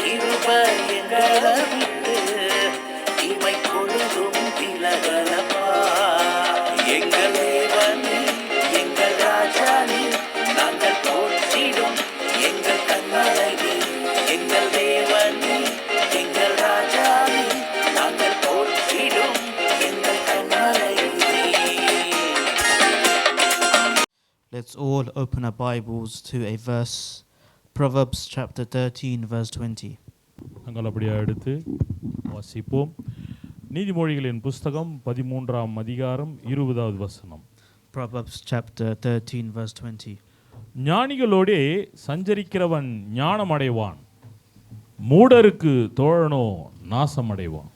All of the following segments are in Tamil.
கிருபை எங்களை விட்டு இமை பொழுதும் விலகலப்பா எங்கள் தேவனே எங்கள் ராஜானே நாங்கள் போற்றிடும் எங்கள் கண்மலை எங்கள் தேவனே எங்கள் ராஜானே நாங்கள் போற்றிடும் எங்கள் கண்மலை Let's all open our Bibles to a verse, Proverbs chapter 13, verse 20. நாங்கள் அப்படியே எடுத்து வாசிப்போம் நீதிமொழிகளின் புஸ்தகம் பதிமூன்றாம் அதிகாரம் இருபதாவது வசனம் Proverbs chapter 13, verse 20. ஞானிகளோடே சஞ்சரிக்கிறவன் ஞானமடைவான் மூடருக்கு தோழனோ நாசமடைவான்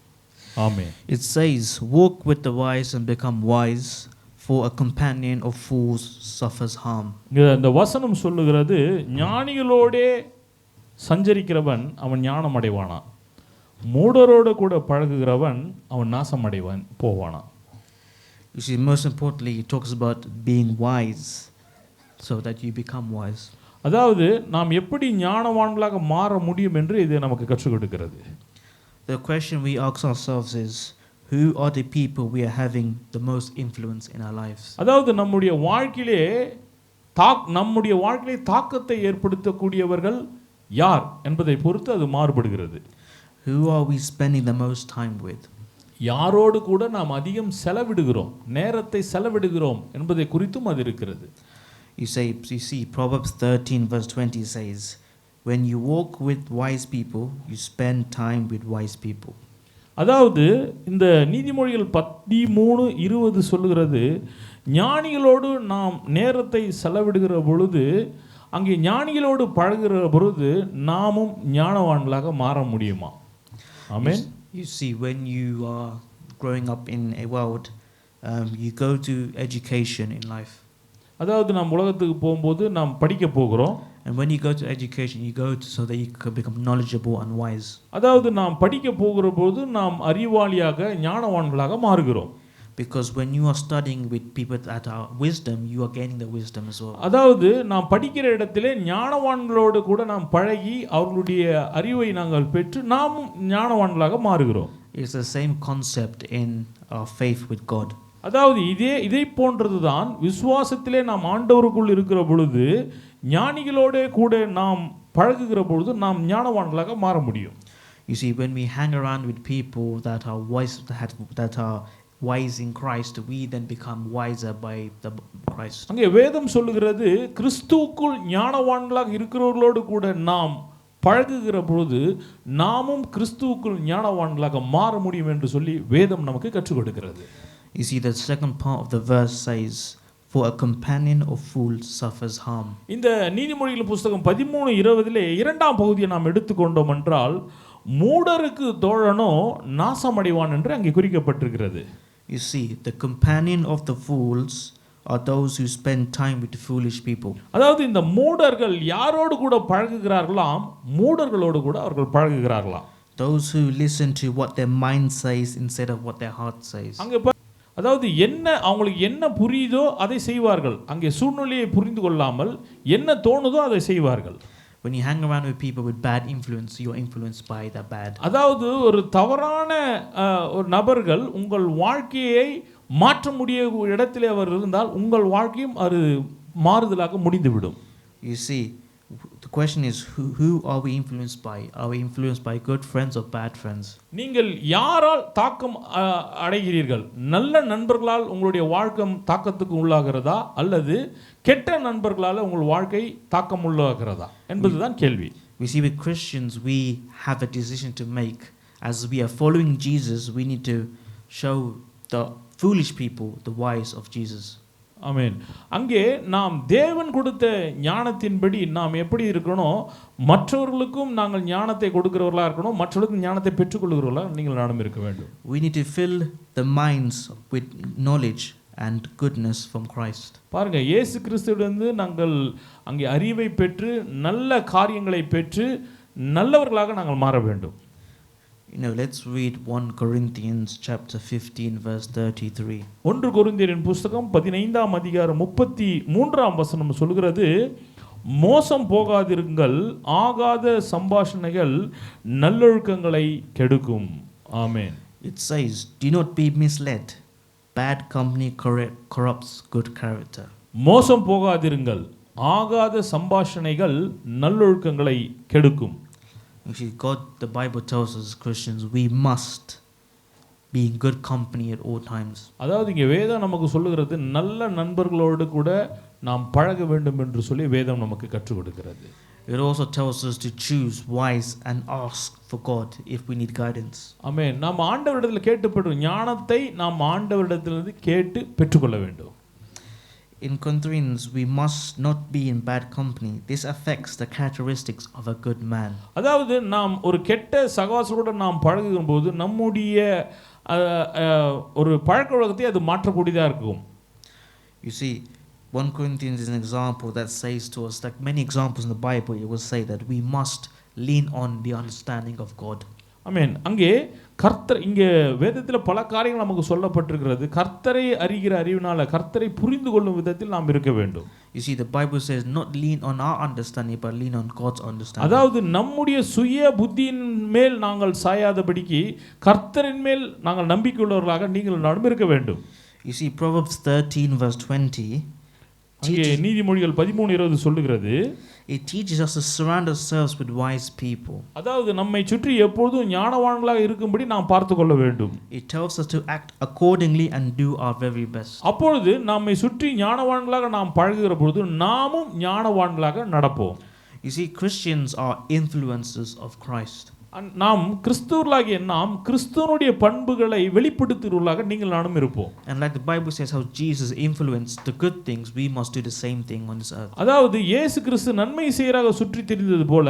ஆமே It says, Walk with the wise and become wise, for a companion of fools suffers harm. இந்த வசனம் சொல்லுகிறது ஞானிகளோடே சஞ்சரிக்கிறவன் அவன் ஞானம் அடைவானா மூடரோடு கூட பழகுகிறவன் அவன் நாசம் அடைவான் போவானா You see, most importantly, it talks about being wise so that you become wise. அதாவது நாம் எப்படி ஞானவான்களாக மாற முடியும் என்று இது நமக்கு கற்றுக் கொடுக்கிறது The question we ask ourselves is, who are the people we are having the most influence in our lives? அதாவது நம்முடைய வாழ்க்கையிலே தாக் நம்முடைய வாழ்க்கையிலே தாக்கத்தை ஏற்படுத்தக்கூடியவர்கள் யார் என்பதை பொறுத்து அது மாறுபடுகிறது Who are we spending the most time with? யாரோடு கூட நாம் அதிகம் செலவிடுகிறோம் நேரத்தை செலவிடுகிறோம் என்பதை குறித்தும் அது இருக்கிறது You say, you see, Proverbs 13, verse 20 says, When you walk with wise people, you spend time with wise people. அதாவது இந்த நீதிமொழிகள் பதிமூணு இருபது சொல்லுகிறது ஞானிகளோடு நாம் நேரத்தை செலவிடுகிற பொழுது அங்கே ஞானிகளோடு பழகுகிற பொழுது நாமும் ஞானவான்களாக மாற முடியுமா? ஆமென் You see, when you are growing up in a world, um, you go to education in life. அதாவது நாம் உலகத்துக்கு போகும்போது நாம் படிக்க போகிறோம். And when you go to education, you go to, so that you can become knowledgeable and wise. அதாவது நாம் படிக்க போகிற போது நாம் அறிவாளியாக ஞானவான்களாக மாறுகிறோம் Because when you are studying with people that are wisdom, you are gaining the wisdom as well. அதாவது நாம் படிக்கிற இடத்திலே ஞானவான்களோடு கூட நாம் பழகி அவர்களுடைய அறிவை நாங்கள் பெற்று நாமும் ஞானவான்களாக மாறுகிறோம் It's the same concept in our faith with God. அதாவது இதே இதை போன்றது தான் விசுவாசத்திலே நாம் ஆண்டவருக்குள் இருக்கிற பொழுது ஞானிகளோட கூட நாம் பழகுகிற பொழுது நாம் ஞானவான்களாக மாற முடியும் You see, when we hang around with people that are wise, that, that are wise in Christ, we then become wiser by the Christ. அங்கே வேதம் சொல்லுகிறது கிறிஸ்துவுக்குள் ஞானவான்களாக இருக்கிறவர்களோடு கூட நாம் பழகுகிற பொழுது நாமும் கிறிஸ்துவுக்குள் ஞானவான்களாக மாற முடியும் என்று சொல்லி வேதம் நமக்கு கற்றுக் கொடுக்கிறது You see, the second part of the verse says, For a companion of fools suffers harm. இந்த நீதிமொழிகள் புஸ்தகம் பதிமூணு இருபதிலே இரண்டாம் பகுதியை நாம் எடுத்துக்கொண்டோம் என்றால் மூடருக்கு தோழனோ நாசமடைவான் என்று அங்கே குறிக்கப்பட்டிருக்கிறது You see, the companion of the fools are those who spend time with the foolish people. அதாவது இந்த மூடர்கள் யாரோடு கூட பழகுகிறார்களாம் மூடர்களோடு கூட அவர்கள் பழகுகிறார்களாம் Those who listen to what their mind says instead of what their heart says. அங்கே பா- அதாவது என்ன அவங்களுக்கு என்ன புரியுதோ அதை செய்வார்கள். அங்கே சூழ்நிலையை புரிந்து கொள்ளாமல் என்ன தோணுதோ அதை செய்வார்கள். When you hang around with people with bad influence, you're influenced by the bad. அதாவது ஒரு தவறான ஒரு நபர்கள் உங்கள் வாழ்க்கையை மாற்ற முடிய இடத்திலே அவர் இருந்தால் உங்கள் வாழ்க்கையும் அது மாறுதலாக முடிந்துவிடும். You see, question is who, who are we influenced by? Are we influenced by good friends or bad friends? நீங்கள் யாரால் தாக்கம் அஹ், அடைகிறீர்கள் நல்ல நண்பர்களால் உங்களுடைய வாழ்க்கை தாக்கத்துக்கு உள்ளாகிறதா அல்லது கெட்ட நண்பர்களால் உங்கள் வாழ்க்கை தாக்கம் உள்ளாகிறதா என்பதுதான் கேள்வி We see with Christians, we have a decision to make. As we are following Jesus, we need to show the foolish people the wise of Jesus. ஆமென். அங்கே நாம் தேவன் கொடுத்த ஞானத்தின்படி நாம் எப்படி இருக்கணும்? மற்றவர்களுக்கும் நாங்கள் ஞானத்தை கொடுக்கிறவர்களாக இருக்கணும். மற்றவர்களுக்கும் ஞானத்தை பெற்றுக்கொள்கிறவர்களாக நீங்கள் நானும் இருக்க வேண்டும். We need to fill the minds with knowledge and goodness from Christ. பாருங்க இயேசு கிறிஸ்துவிலிருந்து நாங்கள் அங்கே அறிவை பெற்று நல்ல காரியங்களை பெற்று நல்லவர்களாக நாங்கள் மாற வேண்டும். You know, let's read 1 Corinthians chapter 15 verse 33. ஒன்று கொரிந்தியரின் புஸ்தகம் பதினைந்தாம் அதிகாரம் முப்பத்தி மூன்றாம் வசனம் சொல்கிறது மோசம் போகாதிருங்கள் ஆகாத சம்பாஷணைகள் நல்லொழுக்கங்களை கெடுக்கும் ஆமென் It says, Do not be misled. Bad company corrupt, corrupts good character. மோசம் போகாதிருங்கள் ஆகாத சம்பாஷணைகள் நல்லொழுக்கங்களை கெடுக்கும் See, God, the Bible tells us as Christians, we must be in good company at all times. அதாவது இங்கே வேதம் நமக்கு சொல்லுகிறது நல்ல நண்பர்களோடு கூட நாம் பழக வேண்டும் என்று சொல்லி வேதம் நமக்கு கற்றுக் கொடுக்கிறது It also tells us to choose wise and ask for God if we need guidance. ஆமென் நாம் ஆண்டவரிடத்தில் கேட்டுப்படும் ஞானத்தை நாம் ஆண்டவரிடத்திலிருந்து கேட்டு பெற்றுக்கொள்ள வேண்டும் In Corinthians, we must not be in bad company. This affects the characteristics of a good man. அதாவது நாம் ஒரு கெட்ட சகவாசோடு நாம் பழகுகிற போது நம்முடைய அஹ், அஹ், ஒரு பழக்க வழக்கத்தை அது மாற்றக்கூடியதாக இருக்கும் You see, 1 Corinthians is an example that says to us, like many examples in the Bible, it will say that we must lean on the understanding of God. ஆமென் அங்கே கர்த்தர் இங்கே வேதத்தில் பல காரியங்கள் நமக்கு சொல்லப்பட்டிருக்கிறது. கர்த்தரை அறிகிற அறிவினால கர்த்தரை புரிந்து கொள்ளும் விதத்தில் நாம் இருக்க வேண்டும். You see, the Bible says not lean on our understanding, but lean on God's understanding. அதாவது நம்முடைய சுய புத்தியின் மேல் நாங்கள் சாயாதபடிக்கு கர்த்தரின் மேல் நாங்கள் நம்பிக்கையுள்ளவர்களாக நீங்கள் நடம் இருக்க வேண்டும். You see, Proverbs 13, verse 20, அங்கே நீதிமொழிகள் பதிமூணு இருபது சொல்லுகிறது. it teaches us to surround ourselves with wise people. அதாவது நம்மை சுற்றி எப்பொழுதும் ஞானவான்களாக இருக்கும்படி நாம் பார்த்து கொள்ள வேண்டும் It tells us to act accordingly and do our very best. அப்பொழுது நம்மை சுற்றி ஞானவான்களாக நாம் பழகுகிற பொழுது நாமும் ஞானவான்களாக நடப்போம் You see, Christians are influencers of Christ. அந்- நாம் கிறிஸ்துவர்களாகிய நாம் கிறிஸ்துவனுடைய பண்புகளை வெளிப்படுத்துகிறவர்களாக நீங்கள் நானும் இருப்போம் And like the Bible says, how Jesus influenced the good things, we must do the same thing on this earth. அதாவது இயேசு கிறிஸ்து நன்மை செய்யறாக சுற்றி திரிந்தது போல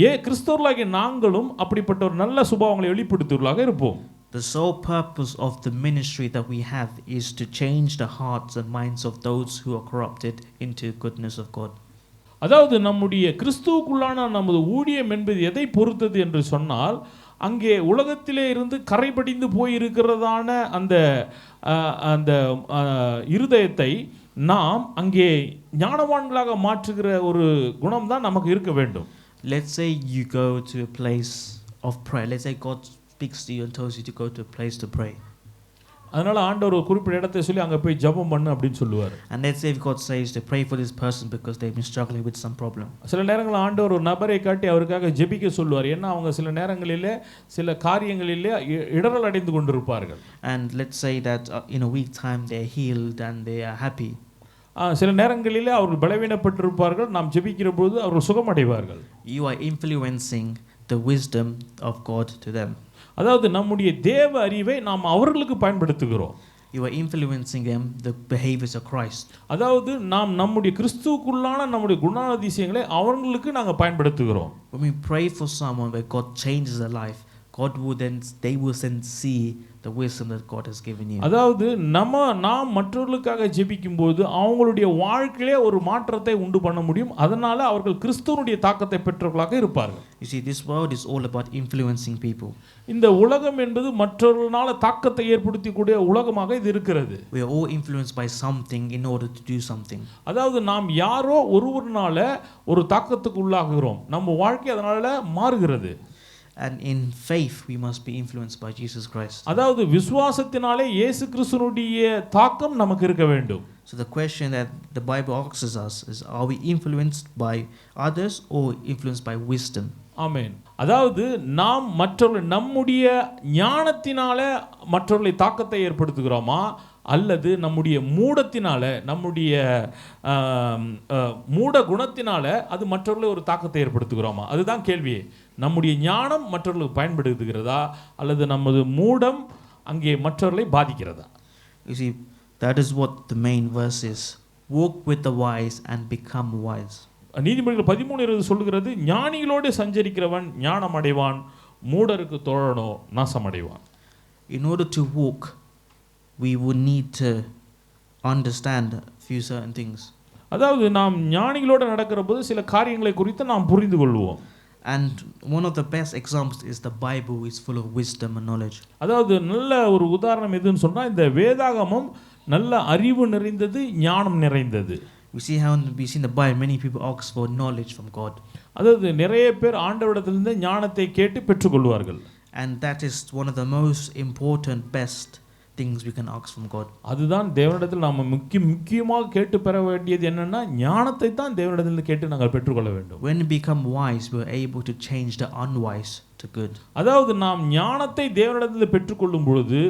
ஏ கிறிஸ்தவர்களாகிய நாங்களும் அப்படிப்பட்ட ஒரு நல்ல சுபாவங்களை வெளிப்படுத்துவர்களாக இருப்போம் The sole purpose of the ministry that we have is to change the hearts and minds of those who are corrupted into goodness of God. அதாவது நம்முடைய கிறிஸ்துவுக்குள்ளான நமது ஊழியம் என்பது எதை பொறுத்தது என்று சொன்னால் அங்கே உலகத்திலே இருந்து கரைபடிந்து போயிருக்கிறதான அந்த அந்த இருதயத்தை நாம் அங்கே ஞானவான்களாக மாற்றுகிற ஒரு குணம் தான் நமக்கு இருக்க வேண்டும் Let's say you go to a place of prayer. Let's say God speaks to you and tells you to go to a place to pray. அதனால ஆண்டவர் ஒரு குறிப்பிட்ட இடத்தை சொல்லி அங்கே போய் ஜெபம் பண்ணு அப்படின்னு சொல்லுவார் And let's say if God says to pray for this person because they've been struggling with some problem. சில நேரங்களில் ஆண்டவர் ஒரு நபரை காட்டி அவருக்காக ஜெபிக்க சொல்லுவார் ஏன்னா அவங்க சில நேரங்களிலே சில காரியங்களிலே இ- இடறல் அடைந்து கொண்டிருப்பார்கள் And let's say that uh, in a week time they're healed and they are happy. சில நேரங்களிலே அவர்கள் பலவீனப்பட்டிருப்பார்கள் நாம் ஜெபிக்கிற போது அவர்கள் சுகமடைவார்கள் You are influencing the wisdom of God to them. அதாவது நம்முடைய தேவ அறிவை நாம் அவர்களுக்கு பயன்படுத்துகிறோம் You are influencing them the behaviors of Christ. அதாவது நாம் நம்முடைய கிறிஸ்துவுக்குள்ளான நம்முடைய குணாதிசயங்களை அவர்களுக்கு நாங்கள் பயன்படுத்துகிறோம் When we pray for someone where God changes their life, God will then they will then see the wisdom that God has given you. அதாவது நம்ம நாம் மற்றவர்களுக்காக ஜெபிக்கும் போது அவங்களுடைய வாழ்க்கையிலே ஒரு மாற்றத்தை உண்டு பண்ண முடியும் அதனால அவர்கள் கிறிஸ்துவனுடைய தாக்கத்தை பெற்றவர்களாக இருப்பார்கள் You see, this world is all about influencing people. இந்த உலகம் என்பது மற்றவர்களால தாக்கத்தை ஏற்படுத்தக்கூடிய உலகமாக இது இருக்கிறது We are all influenced by something in order to do something. அதாவது நாம் யாரோ ஒருவர்னால ஒரு தாக்கத்துக்கு உள்ளாகிறோம் நம்ம வாழ்க்கை அதனால மாறுகிறது And in faith, we must be influenced by Jesus Christ. அதாவது விசுவாசத்தினாலே இயேசு கிறிஸ்துனுடைய தாக்கம் நமக்கு இருக்க வேண்டும் So the question that the Bible asks us is are we influenced by others or influenced by wisdom? ஆமென் அதாவது நாம் மற்றவர்கள் நம்முடைய ஞானத்தினால மற்றவர்களை தாக்கத்தை ஏற்படுத்துகிறோமா அல்லது நம்முடைய மூடத்தினால நம்முடைய மூட குணத்தினால அது மற்றவர்களை ஒரு தாக்கத்தை ஏற்படுத்துகிறோமா? அதுதான் கேள்வியே நம்முடைய ஞானம் மற்றவர்களுக்கு பயன்படுத்துகிறதா அல்லது நமது மூடம் அங்கே மற்றவர்களை பாதிக்கிறதா? You see, that is what the main verse is. Walk with the wise and become wise. நீதிமொழிகள் பதிமூணு இருபது சொல்லுகிறது ஞானிகளோடு சஞ்சரிக்கிறவன் ஞானம் அடைவான் மூடருக்கு தோழனோ நாசமடைவான். In order to walk, we would need to understand a few certain things. அதாவது நாம் ஞானிகளோடு நடக்கிற போது சில காரியங்களை குறித்து நாம் புரிந்து கொள்வோம் And one of the best examples is the Bible is full of wisdom and knowledge. அதாவது நல்ல ஒரு உதாரணம் எதுன்னு சொன்னால் இந்த வேதாகமம் நல்ல அறிவு நிறைந்தது ஞானம் நிறைந்தது We see how we see in the Bible many people ask for knowledge from God. அதாவது நிறைய பேர் ஆண்டவரிடத்திலிருந்து ஞானத்தை கேட்டு பெற்றுக்கொள்வார்கள் And that is one of the most important, best things we can ask from God. அதுதான் தேவனிடத்தில் நாம் முக்கிய முக்கியமாக கேட்டு பெற வேண்டியது என்னன்னா ஞானத்தை தான் தேவனிடத்தில் கேட்டு நாங்கள் பெற்றுக்கொள்ள வேண்டும் When we become wise, we're able to change the unwise to good. அதாவது நாம் ஞானத்தை தேவனிடத்தில் பெற்றுக்கொள்ளும் பொழுது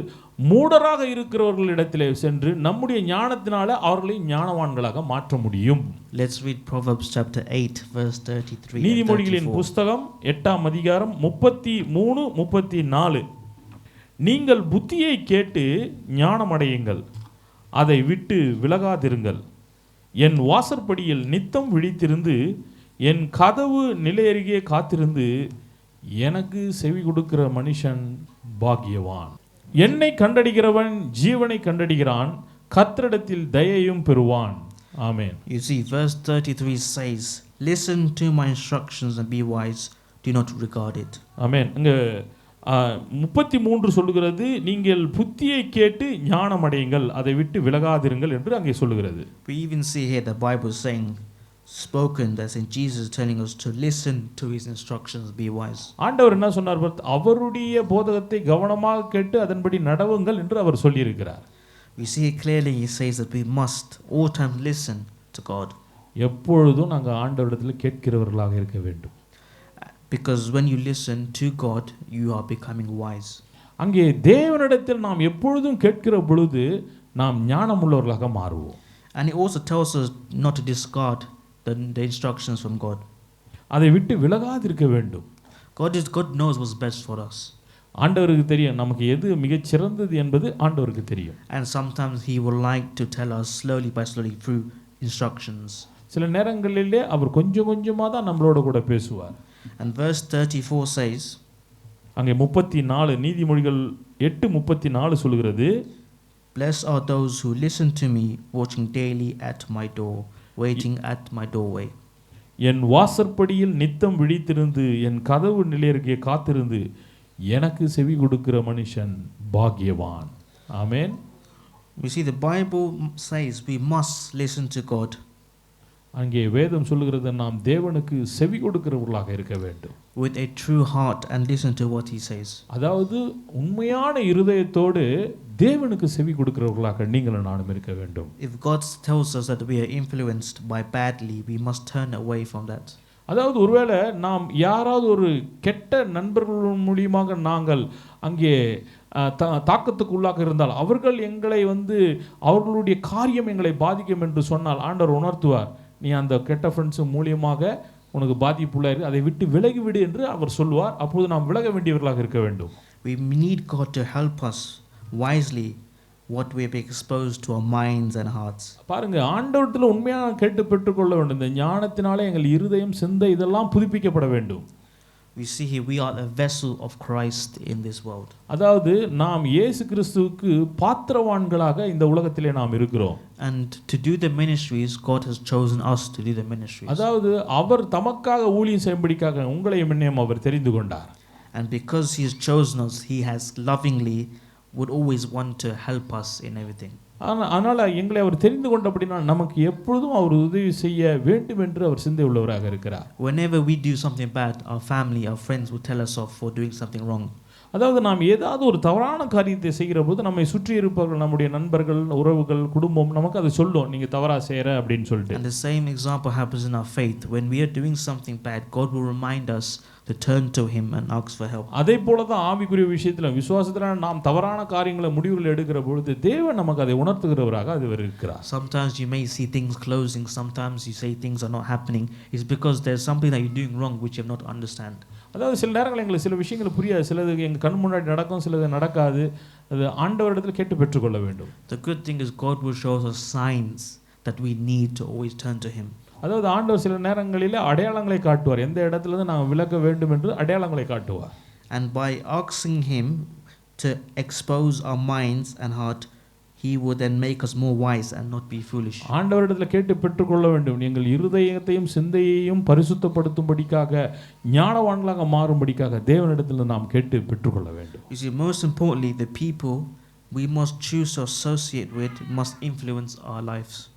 மூடராக இருக்கிறவர்களிடத்திலே சென்று நம்முடைய ஞானத்தினால அவர்களை ஞானவான்களாக மாற்ற முடியும் Let's read Proverbs chapter 8, verse 33. and நீதிமொழிகளின் 34. புஸ்தகம் எட்டாம் அதிகாரம் முப்பத்தி மூணு முப்பத்தி நாலு நீங்கள் புத்தியை கேட்டு ஞானமடையுங்கள். அதை விட்டு விலகாதிருங்கள். என் வாசற்படியில் நித்தம் விழித்திருந்து என் கதவு நிலையருகே காத்திருந்து எனக்கு செவி கொடுக்கிற மனுஷன் பாக்கியவான். என்னை கண்டடிக்கிறவன் ஜீவனை கண்டடிக்கிறான் கத்திரிடத்தில் தயையும் பெறுவான். ஆமென். You see, verse 33 says, Listen to my instructions and be wise, do not regard it. ஆமென். இங்க முப்பத்தி மூன்று சொல்லுகிறது நீங்கள் புத்தியை கேட்டு ஞானம் அடையுங்கள் அதை விட்டு விலகாதிருங்கள் என்று அங்கே சொல்லுகிறது We even see here the Bible saying, spoken, that's in Jesus telling us to listen to his instructions, be wise. ஆண்டவர் என்ன சொன்னார் பார்த்து, அவருடைய போதகத்தை கவனமாக கேட்டு அதன்படி நடவுங்கள் என்று அவர் சொல்லியிருக்கிறார் We see clearly, he says that we must all times listen to God. எப்பொழுதும் நாங்கள் ஆண்டவரிடத்தில் கேட்கிறவர்களாக இருக்க வேண்டும் Because when you listen to God, you are becoming wise. அங்கே தேவனிடத்தில் நாம் எப்பொழுதும் கேட்கிற பொழுது நாம் ஞானமுள்ளவர்களாக மாறுவோம் And it also tells us not to discard the, the instructions from God. அதை விட்டு விலகாதிருக்க வேண்டும் God, is, God knows what's best for us. ஆண்டவருக்கு தெரியும் நமக்கு எது மிகச் சிறந்தது என்பது ஆண்டவருக்கு தெரியும் And sometimes He would like to tell us slowly by slowly through instructions. சில நேரங்களிலே அவர் கொஞ்சம் கொஞ்சமாக தான் நம்மளோட கூட பேசுவார் And verse 34 says, அங்கே முப்பத்தி நாலு நீதிமொழிகள் எட்டு முப்பத்தி நாலு சொல்கிறது Blessed are those who listen to me, watching daily at my door, waiting at my doorway. என் வாசற்படியில் நித்தம் விழித்திருந்து என் கதவு நிலையருகே காத்திருந்து எனக்கு செவி கொடுக்கிற மனுஷன் பாக்கியவான் ஆமென் We see the Bible says we must listen to God. அங்கே வேதம் சொல்லுகிறது நாம் தேவனுக்கு செவி கொடுக்கிறவர்களாக இருக்க வேண்டும் with a true heart and listen to what he says. அதாவது உண்மையான இருதயத்தோடு தேவனுக்கு செவி கொடுக்கிறவர்களாக நீங்களும் நானும் இருக்க வேண்டும் If God tells us that we are influenced by badly, we must turn away from that. அதாவது ஒருவேளை நாம் யாராவது ஒரு கெட்ட நண்பர்கள் மூலியமாக நாங்கள் அங்கே தாக்கத்துக்கு உள்ளாக இருந்தால் அவர்கள் எங்களை வந்து அவர்களுடைய காரியம் எங்களை பாதிக்கும் என்று சொன்னால் ஆண்டவர் உணர்த்துவார் நீ அந்த கெட்ட ஃப்ரெண்ட்ஸ் மூலியமாக உனக்கு பாதிப்புள்ளாயிரு அதை விட்டு விலகிவிடு என்று அவர் சொல்வார் அப்போது நாம் விலக வேண்டியவர்களாக இருக்க வேண்டும். We need God to help us wisely what we have exposed to our minds and hearts. பாருங்க ஆண்டவரத்தில் உண்மையாக கேட்டு பெற்றுக்கொள்ள வேண்டும். இந்த ஞானத்தினாலே எங்கள் இருதயம் சிந்தை இதெல்லாம் புதுப்பிக்கப்பட வேண்டும். We see here we are a vessel of Christ in this world. அதாவது நாம் இயேசு கிறிஸ்துவுக்கு பாத்திரவான்களாக இந்த உலகத்திலே நாம் இருக்கிறோம் And to do the ministries, God has chosen us to do the ministries. அதாவது அவர் தமக்காக ஊழியம் செய்யும்படிக்காக உங்களையும் என்னையும் அவர் தெரிந்து கொண்டார் And because He has chosen us, He has lovingly would always want to help us in everything. ஆனா- அதனால எங்களை அவர் தெரிந்து கொண்டபடினா நமக்கு எப்பொழுதும் அவர் உதவி செய்ய வேண்டும் என்று அவர் சிந்தை உள்ளவராக இருக்கிறார் Whenever we do something bad, our family, our friends will tell us off for doing something wrong. அதாவது நாம் ஏதாவது ஒரு தவறான காரியத்தை செய்கிற போது நம்மை சுற்றி இருப்பவர்கள் நம்முடைய நண்பர்கள் உறவுகள் குடும்பம் நமக்கு அதை சொல்லும் நீங்க தவறா செய்யற அப்படின்னு சொல்லிட்டு And the same example happens in our faith. When we are doing something bad, God will remind us to turn to Him and ask for help. அதே போல தான் ஆவிக்குரிய விஷயத்துல விசுவாசத்துல நாம் தவறான காரியங்களை முடிவுகள் எடுக்கிற பொழுது தேவன் நமக்கு அதை உணர்த்துகிறவராக அது இருக்கிறார் Sometimes you may see things closing, sometimes you say things are not happening. It's because there's something that you're doing wrong which you have not understand. அதாவது சில நேரங்கள் எங்களுக்கு சில விஷயங்கள் புரியாது சிலது எங்கள் கண் முன்னாடி நடக்கும் சிலது நடக்காது அது ஆண்டவரிடத்தில் கேட்டு பெற்றுக்கொள்ள வேண்டும் The good thing is God will show us signs that we need to always turn to Him. அதாவது ஆண்டவர் சில நேரங்களில் அடையாளங்களை காட்டுவார். எந்த இடத்துல இருந்து நாம் விலக வேண்டும் என்று அடையாளங்களை காட்டுவார். And by asking Him to expose our minds and heart, He will then make us more wise and not be foolish. ஆண்டவரிடத்தில் கேட்டு பெற்றுக்கொள்ள வேண்டும். எங்கள் இருதயத்தையும் சிந்தையையும் பரிசுத்தப்படுத்தும்படிக்காக ஞானவான்களாக மாறும்படிக்காக தேவனிடத்தில் நாம் கேட்டு பெற்றுக்கொள்ள வேண்டும். You see, most importantly, the people we must choose to associate with must influence our lives,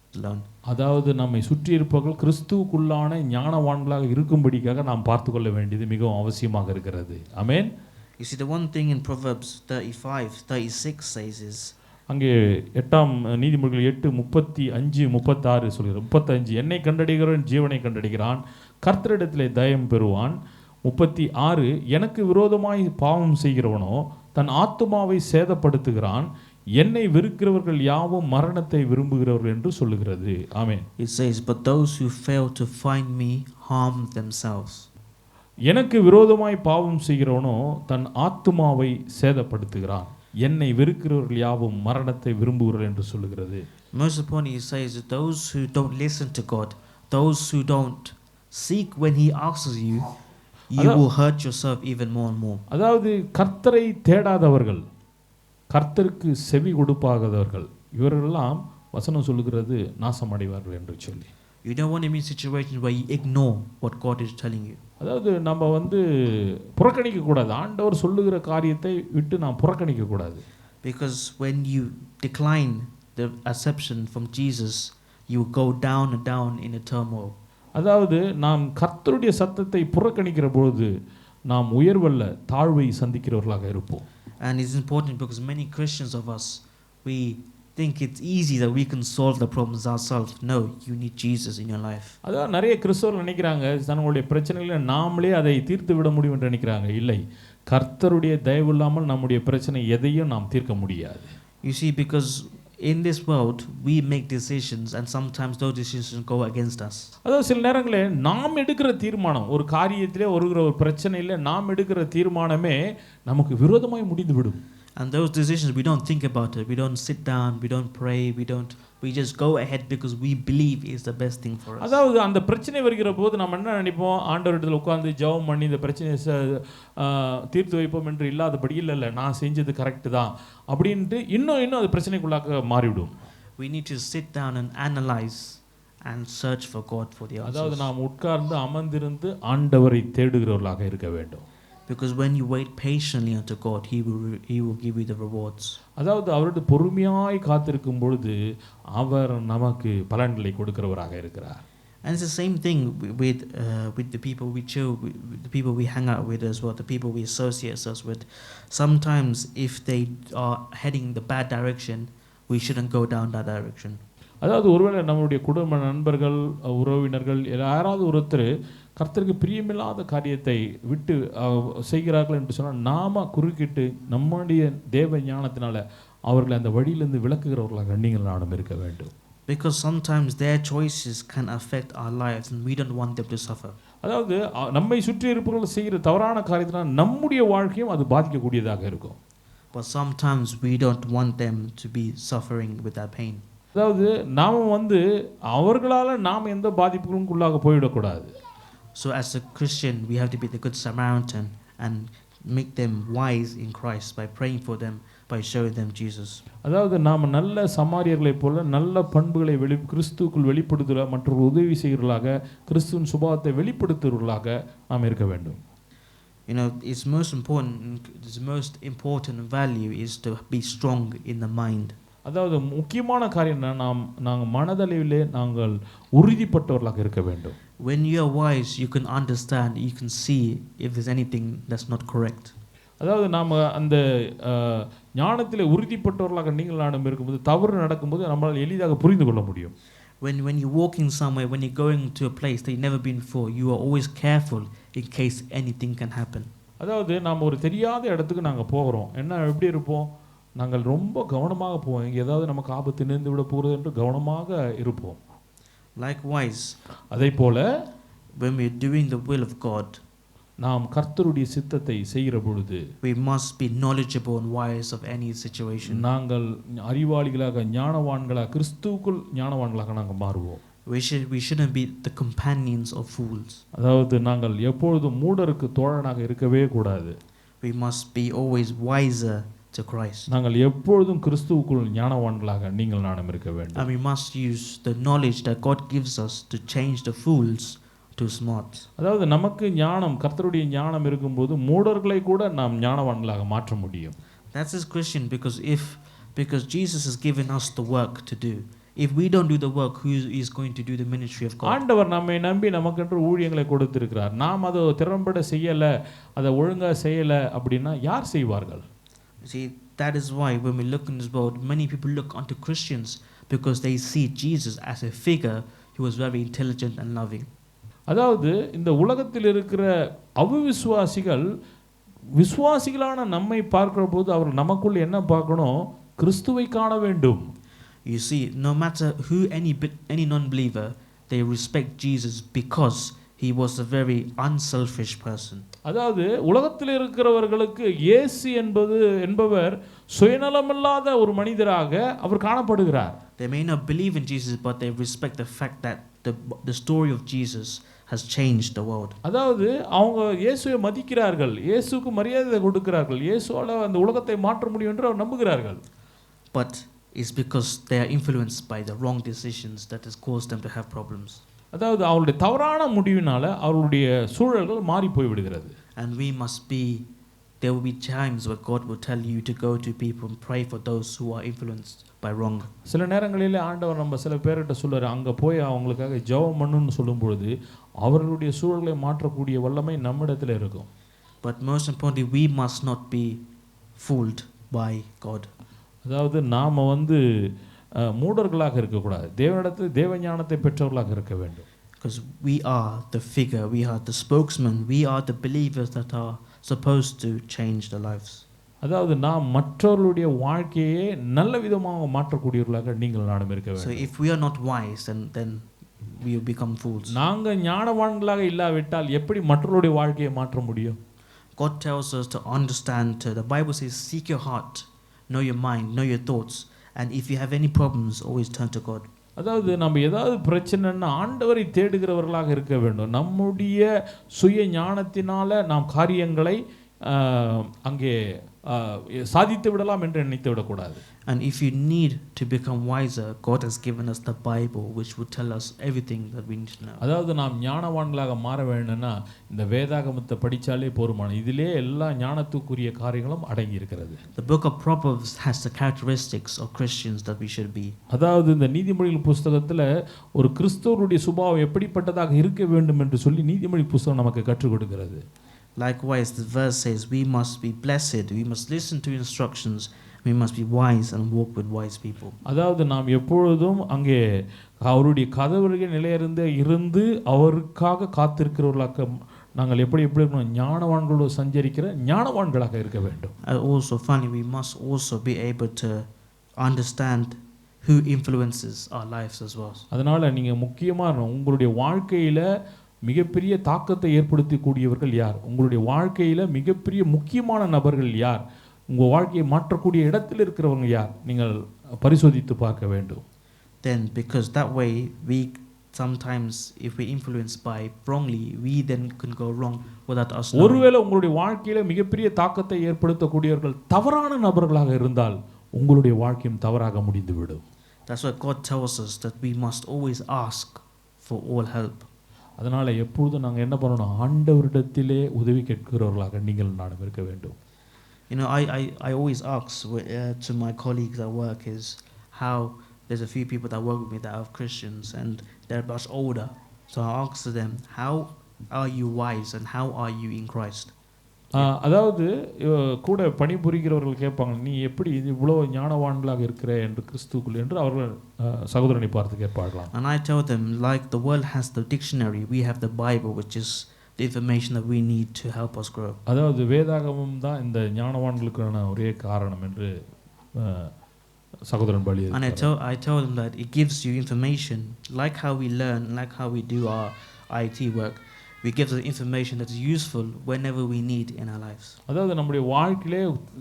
அதாவது நம்மை சுற்றி இருப்பவர்கள் கிறிஸ்துவுக்குள்ளான ஞானவான்களாக இருக்கும்படிக்காக நாம் பார்த்து கொள்ள வேண்டியது மிகவும் அவசியமாக இருக்கிறது. ஆமென் You see, the one thing in Proverbs 35, 36 says is, அங்கே எட்டாம் நீதிமொழிகள் எட்டு முப்பத்தி அஞ்சு முப்பத்தாறு சொல்கிறார். முப்பத்தஞ்சு என்னை கண்டடைகிறவன் ஜீவனை கண்டடைகிறான் கர்த்தரிடத்திலே தயம் பெறுவான். முப்பத்தி ஆறு எனக்கு விரோதமாய் பாவம் செய்கிறவனோ தன் ஆத்துமாவை சேதப்படுத்துகிறான் என்னை வெறுக்கிறவர்கள் யாவும் மரணத்தை விரும்புகிறவர்கள் என்று சொல்லுகிறது ஆமென் it says, But those who fail to find me harm themselves. எனக்கு விரோதமாய் பாவம் செய்கிறவனோ தன் ஆத்துமாவை சேதப்படுத்துகிறான் என்னை வெறுக்கிறவர்கள் யாவும் மரணத்தை விரும்புகிறவர்கள் என்று சொல்லுகிறது he says that those who don't listen to God, those who don't seek when He asks you, you Ada- will hurt yourself even more and more. அதாவது கர்த்தரை தேடாதவர்கள் கர்த்தருக்கு செவி கொடுப்பாதவர்கள் இவர்களெல்லாம் வசனம் சொல்லுகிறது நாசம் அடைவார்கள் என்று சொல்லி You don't want to be in situations where you ignore what God is telling you. அதாவது நம்ம வந்து புறக்கணிக்க கூடாது ஆண்டவர் சொல்லுகிற காரியத்தை விட்டு நாம் புறக்கணிக்க கூடாது Because when you decline the acception from Jesus, you go down and down in a turmoil. அதாவது நாம் கர்த்தருடைய சத்தத்தை புறக்கணிக்கிற பொழுது நாம் உயர்வல்ல தாழ்வை சந்திக்கிறவர்களாக இருப்போம் And it's important because many Christians of us, we think it's easy that we can solve the problems ourselves. No, you need Jesus in your life. அதாவது நிறைய கிறிஸ்தவர்கள் நினைக்கிறாங்க தங்களுடைய பிரச்சனைகளை நாமளே அதை தீர்த்து விட முடியும் என்று நினைக்கிறாங்க இல்லை கர்த்தருடைய தயவு இல்லாமல் நம்முடைய பிரச்சனை எதையும் நாம் தீர்க்க முடியாது You see, because in this world, we make decisions, and sometimes those decisions go against us. அதாவது சில நேரங்களில் நாம் எடுக்கிற தீர்மானம் ஒரு காரியத்திலே வருகிற ஒரு பிரச்சனையில் நாம் எடுக்கிற தீர்மானமே நமக்கு விரோதமாய் முடிந்துவிடும் And those decisions, we don't think about it. We don't sit down. We don't pray. We don't. We just go ahead because we believe is the best thing for us. அதாவது அந்த பிரச்சனை வருகிற போது நம்ம என்ன நினைப்போம் ஆண்டவரிடத்தில் உட்காந்து ஜெபம் பண்ணி இந்த பிரச்சனையை தீர்த்து வைப்போம் என்று இல்லாதபடி இல்லை இல்லை நான் செஞ்சது கரெக்டு தான் அப்படின்ட்டு இன்னும் இன்னும் அது பிரச்சனைக்குள்ளாக மாறிவிடும் We need to sit down and analyze and search for God for the அதாவது answers. நாம் உட்கார்ந்து அமர்ந்திருந்து ஆண்டவரை தேடுகிறவர்களாக இருக்க வேண்டும் Because when you wait patiently unto God, He will re- He will give you the rewards. அதாவது அவருடைய பொறுமையாய் காத்திருக்கும் பொழுது அவர் நமக்கு பலன்களை கொடுக்கிறவராக இருக்கிறார் And it's the same thing wi- with uh, with the people we chill, with, with the people we hang out with as well, the people we associate ourselves with. Sometimes, if they are heading the bad direction, we shouldn't go down that direction. அதாவது ஒருவேளை நம்முடைய குடும்ப நண்பர்கள் உறவினர்கள் யாராவது ஒருத்தர் கர்த்தருக்கு பிரியமில்லாத காரியத்தை விட்டு செய்கிறார்கள் என்று சொன்னால் நாம குறுக்கிட்டு நம்முடைய தேவ ஞானத்தினால அவர்களை அந்த வழியிலிருந்து விளக்குகிறவர்களாக நீங்கள் நானும் இருக்க வேண்டும் Because sometimes their choices can affect our lives, and we don't want them to suffer. அதாவது நம்மை சுற்றி இருப்பவர்கள் செய்கிற தவறான காரியத்தினால் நம்முடைய வாழ்க்கையும் அது பாதிக்கக்கூடியதாக இருக்கும் But sometimes we don't want them to be suffering with that pain. அதாவது நாம் வந்து அவர்களால் நாம் எந்த பாதிப்புகளுக்குள்ளாக போயிடக்கூடாது So, as a Christian, we have to be the good Samaritan and make them wise in Christ by praying for them, by showing them Jesus. அதாவது நாம் நல்ல சமாரியர்களைப் போல நல்ல பண்புகளை வெளி கிறிஸ்துக்குள் வெளிப்படுத்துகிற மற்றொரு உதவி செய்கிறவர்களாக கிறிஸ்துவின் சுபாவத்தை வெளிப்படுத்துகிறவர்களாக நாம் இருக்க வேண்டும் You know, it's most important. Its most important value is to be strong in the mind. அதாவது முக்கியமான காரியம் என்ன நாம் நாங்கள் மனதளவிலே நாங்கள் உறுதிப்பட்டவர்களாக இருக்க வேண்டும் When you are wise, you can understand. You can see if there's anything that's not correct. அதாவது நாம் அந்த ஞானத்திலே உறுதிப்பட்டவர்களாக நீங்கள் நானும் இருக்கும்போது தவறு நடக்கும்போது நம்மளால் எளிதாக புரிந்து கொள்ள முடியும் When when you're walking somewhere, when you're going to a place that you've never been before, you are always careful in case anything can happen. அதாவது நாம் ஒரு தெரியாத இடத்துக்கு நாங்கள் போகிறோம் என்ன எப்படி இருப்போம் நாங்கள் ரொம்ப கவனமாக போவோம் இங்கே ஏதாவது நமக்கு ஆபத்து நேர்ந்து விட போகிறது என்று கவனமாக இருப்போம் Likewise, அதே போல when we're doing the will of God, நாம் கர்த்தருடைய சித்தத்தை செய்கிற பொழுது we must be knowledgeable and wise of any situation. நாங்கள் அறிவாளிகளாக ஞானவான்களாக கிறிஸ்துவுக்குள் ஞானவான்களாக நாங்கள் மாறுவோம் We should we shouldn't be the companions of fools. அதாவது நாங்கள் எப்பொழுதும் மூடருக்கு தோழனாக இருக்கவே கூடாது We must be always wiser to Christ. நாங்கள் எப்பொழுதும் கிறிஸ்துவுக்குள் ஞானவான்களாக நீங்கள் நானும் இருக்க வேண்டும் And we must use the knowledge that God gives us to change the fools to smart. அதாவது நமக்கு ஞானம் கர்த்தருடைய ஞானம் இருக்கும்போது மூடர்களை கூட நாம் ஞானவான்களாக மாற்ற முடியும் That's as Christian because if because Jesus has given us the work to do. If we don't do the work, who is- is going to do the ministry of God? ஆண்டவர் நம்மை நம்பி நமக்கென்று ஊழியங்களை கொடுத்திருக்கிறார் நாம் அதை திறம்பட செய்யலை அதை ஒழுங்கா செய்யலை அப்படின்னா யார் செய்வார்கள் You See, that is why when we look in this world, many people look onto Christians because they see Jesus as a figure who was very intelligent and loving. அதாவது இந்த உலகத்தில் இருக்கிற அவிவிசுவாசிகள் விசுவாசிகளான நம்மை பார்க்கிற போது அவர்கள் நமக்குள் என்ன பார்க்கணும் கிறிஸ்துவை காண வேண்டும் You see, no matter who any be- any non-believer, they respect Jesus because he was a very unselfish person. அதாவது உலகத்தில் இருக்கிறவர்களுக்கு இயேசு என்பது என்பவர் சுயநலமில்லாத ஒரு மனிதராக அவர் காணப்படுகிறார் They may not believe in Jesus, but they respect the fact that the the story of Jesus has changed the world. அதாவது அவங்க இயேசுவை மதிக்கிறார்கள் இயேசுக்கு மரியாதை கொடுக்கிறார்கள் இயேசுவால அந்த உலகத்தை மாற்ற முடியும் என்று அவர் நம்புகிறார்கள் But it's because they are influenced by the wrong decisions that has caused them to have problems. அதாவது அவருடைய தவறான முடிவினால அவருடைய சூழல்கள் மாறி போய் விடுகிறது And we must be, there will be times where God will tell you to go to people and pray for those who are influenced by wrong. சில நேரங்களில் ஆண்டவர் நம்ம சில பேர்கிட்ட சொல்லுவார் அங்கே போய் அவங்களுக்காக ஜெபம் பண்ணுன்னு சொல்லும் பொழுது அவர்களுடைய சூழல்களை மாற்றக்கூடிய வல்லமை நம்மிடத்தில் இருக்கும் But most importantly, we must not be fooled by God. அதாவது நாம் வந்து மூடர்களாக இருக்கக்கூடாது தேவனிடத்தில் தேவ ஞானத்தை பெற்றவர்களாக இருக்க வேண்டும் Because we are the figure, we are the spokesman, we are the believers that are supposed to change the lives. அதாவது நாம் மற்றவர்களுடைய வாழ்க்கையே நல்ல விதமாக மாற்றக்கூடியவர்களாக நீங்கள் நானும் இருக்க So வேண்டும் if we are not wise, then, then we will become fools. நாங்கள் ஞானவான்களாக இல்லாவிட்டால் எப்படி மற்றவருடைய வாழ்க்கையை மாற்ற முடியும் God tells us to understand, uh, the Bible says, seek your heart, know your mind, know your thoughts, And if you have any problems, always turn to God. அதாவது நம்ம ஏதாவது பிரச்சனைன்னா ஆண்டவரை தேடுகிறவர்களாக இருக்க வேண்டும் நம்முடைய சுய ஞானத்தினால நாம் காரியங்களை அங்கே சாதித்து விடலாம் என்று நினைத்து விடக்கூடாது And if you need to become wiser, God has given us the Bible, which will tell us everything that we need to know. அதாவது நாம் ஞானவான்களாக மாற வேண்டும்னா இந்த வேதாகமத்தை படித்தாலே போருமான இதிலே எல்லா ஞானத்துக்குரிய காரியங்களும் அடங்கி இருக்கிறது The book of Proverbs has the characteristics of Christians that we should be. அதாவது இந்த நீதிமொழிகள் புஸ்தகத்தில் ஒரு கிறிஸ்தவருடைய சுபாவம் எப்படிப்பட்டதாக இருக்க வேண்டும் என்று சொல்லி நீதிமொழி புஸ்தகம் நமக்கு கற்றுக் கொடுக்கிறது Likewise, the verse says, We must be blessed, we must listen to instructions, we must be wise and walk with wise people. அதாவது நாம் எப்பொழுதும் அங்கே அவருடைய கதவுடைய நிலையிலிருந்து இருந்து அவருக்காக காத்திருக்கிறவர்களாக நாங்கள் எப்படி எப்படி இருக்கணும் ஞானவான்களோடு சஞ்சரிக்கிற ஞானவான்களாக இருக்க வேண்டும் also, finally, we must also be able to understand who influences our lives as well. அதனால் நீங்கள் முக்கியமாக உங்களுடைய வாழ்க்கையில் மிகப்பெரிய தாக்கத்தை ஏற்படுத்தக்கூடியவர்கள் யார்? உங்களுடைய வாழ்க்கையில் மிகப்பெரிய முக்கியமான நபர்கள் யார்? உங்கள் வாழ்க்கையை மாற்றக்கூடிய இடத்தில் இருக்கிறவங்க யார்? நீங்கள் பரிசோதித்து பார்க்க வேண்டும். Then, because that way, we sometimes, if we're influenced by wrongly, we then can go wrong without us knowing. ஒருவேளை உங்களுடைய வாழ்க்கையில மிகப்பெரிய தாக்கத்தை ஏற்படுத்தக்கூடியவர்கள் தவறான நபர்களாக இருந்தால் உங்களுடைய வாழ்க்கையும் தவறாக முடிந்துவிடும். That's why God tells us that we must always ask for all help. அதனால எப்பொழுதும் நாங்கள் என்ன பண்ணணும் ஆண்டவரிடத்திலே உதவி கேட்கிறவர்களாக நீங்கள் நானும் இருக்க வேண்டும் You know, I, I, I always ask wi- uh, to my colleagues at work is how there's a few people that work with me that are Christians and they're much older. So I ask them, how are you wise and how are you in Christ? அதாவது கூட பணிபுரிகிறவர்கள் கேட்பாங்க நீ எப்படி இது இவ்வளோ ஞானவான்களாக இருக்கிற என்று கிறிஸ்துக்குள் என்று அவர்கள் சகோதரனை பார்த்து கேட்பார்களாம் And I tell them, like the world has the dictionary, we have the Bible, which is the information that we need to help us grow. அதாவது வேதாகமம் தான் இந்த ஞானவான்களுக்கான ஒரே காரணம் என்று சகோதரன் பலி And I tell, I tell them that it gives you information, like how we learn, like how we do our IT work. We give the information that is useful whenever we need in our lives. அதாவது நம்முடைய வாழ்க்கையிலே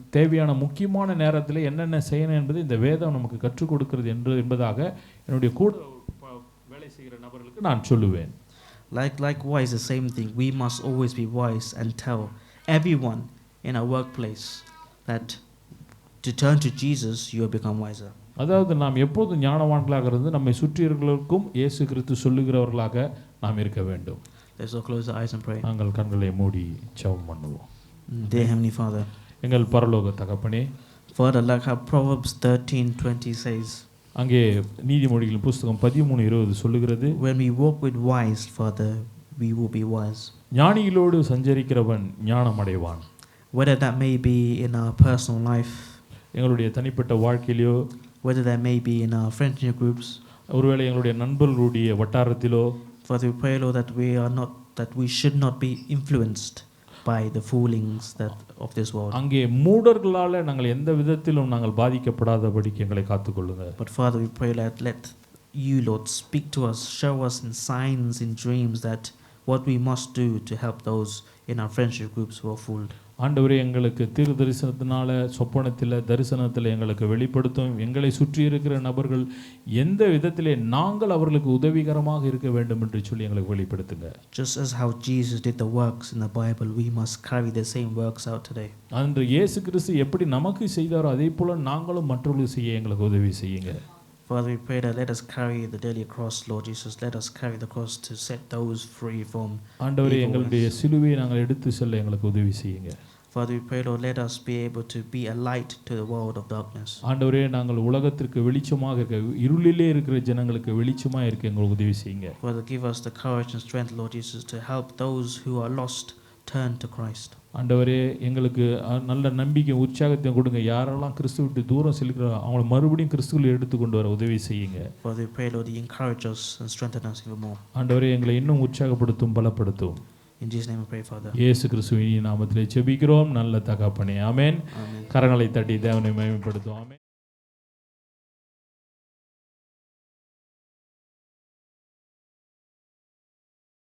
தேவையான முக்கியமான நேரத்தில் என்னென்ன செய்யணும் என்பது இந்த வேதம் நமக்கு கற்றுக் கொடுக்கிறது என்று என்பதாக என்னுடைய கூட வேலை செய்கிற நபர்களுக்கு நான் சொல்லுவேன் Like likewise, the same thing. We must always be wise and tell everyone in our workplace that to turn to Jesus, you will become wiser. அதாவது நாம் எப்போதும் ஞானவான்களாக இருந்து நம்மை சுற்றியவர்களுக்கும் இயேசு கிறிஸ்து சொல்லுகிறவர்களாக நாம் இருக்க வேண்டும் Let's all close our eyes and pray. நாங்கள் கண்களை மூடி ஜெபம் பண்ணுவோம் Dear Heavenly Father, எங்கள் பரலோக தகப்பனே like how Proverbs 13:20 says, அங்கே நீதிமொழிகள் புஸ்தகம் பதிமூணு இருபது சொல்லுகிறது When we walk with wise, Father, we will be wise. ஞானிகளோடு சஞ்சரிக்கிறவன் ஞானம் அடைவான் Whether that may be in our personal life, எங்களுடைய தனிப்பட்ட வாழ்க்கையிலோ whether that may be in our friendship groups, ஒருவேளை எங்களுடைய நண்பர்களுடைய வட்டாரத்திலோ Father, we pray, Lord, that we are not, that we should not be influenced by the foolings that of this world. அங்கே மூடர்களால நாங்கள் எந்த விதத்திலும் நாங்கள் பாதிக்கப்படாதபடிக்கு எங்களை காத்துக்கொள்ளுங்க But Father, we pray that let you, Lord, speak to us, show us in signs, in dreams that what we must do to help those in our friendship groups who are fooled. ஆண்டவரே எங்களுக்கு தீர் தரிசனத்தினால சொப்பனத்தில் தரிசனத்தில் எங்களுக்கு வெளிப்படுத்தும். எங்களை சுற்றி இருக்கிற நபர்கள் எந்த விதத்திலே நாங்கள் அவர்களுக்கு உதவிகரமாக இருக்க வேண்டும் என்று சொல்லி எங்களுக்கு வெளிப்படுத்துங்க. Just as how Jesus did the works in the Bible, we must carry the same works out today. அன்று இயேசு கிறிஸ்து எப்படி நமக்கு செய்தாரோ அதே போல நாங்களும் மற்றவர்களுக்கு செய்ய எங்களுக்கு உதவி செய்யுங்க. Father, we pray that let us carry the daily cross, Lord Jesus. Let us carry the cross to set those free from. ஆண்டவரே evil எங்களுடைய ones. சிலுவையை நாங்கள் எடுத்து செல்ல எங்களுக்கு உதவி செய்யுங்க Father, we pray, Lord, let us be able to be a light to the world of darkness. ஆண்டவரே நாங்கள் உலகத்திற்கு வெளிச்சமாக இருக்க இருளிலே இருக்கிற ஜனங்களுக்கு வெளிச்சமாக இருக்க எங்களுக்கு உதவி செய்யுங்க Father, give us the courage and strength, Lord Jesus, to help those who are lost Turn to Christ. ஆண்டவரே எங்களுக்கு நல்ல நம்பிக்கை உற்சாகத்தை கொடுங்க யாரெல்லாம் கிறிஸ்து விட்டு தூரம் செல்கிறாரோ அவங்கள மறுபடியும் கிறிஸ்துவில் எடுத்து கொண்டு வர உதவி செய்யுங்க Father, we pray, Lord, you encourage us and strengthen us even more. ஆண்டவரே எங்களை இன்னும் உற்சாகப்படுத்தும் பலப்படுத்தும் In Jesus' name we pray, Father. இயேசு கிறிஸ்துவின் நாமத்திலே செபிக்கிறோம் நல்ல தகப்பனே ஆமென். கரங்களை தட்டி தேவனை மகிமைப்படுத்தும் ஆமென்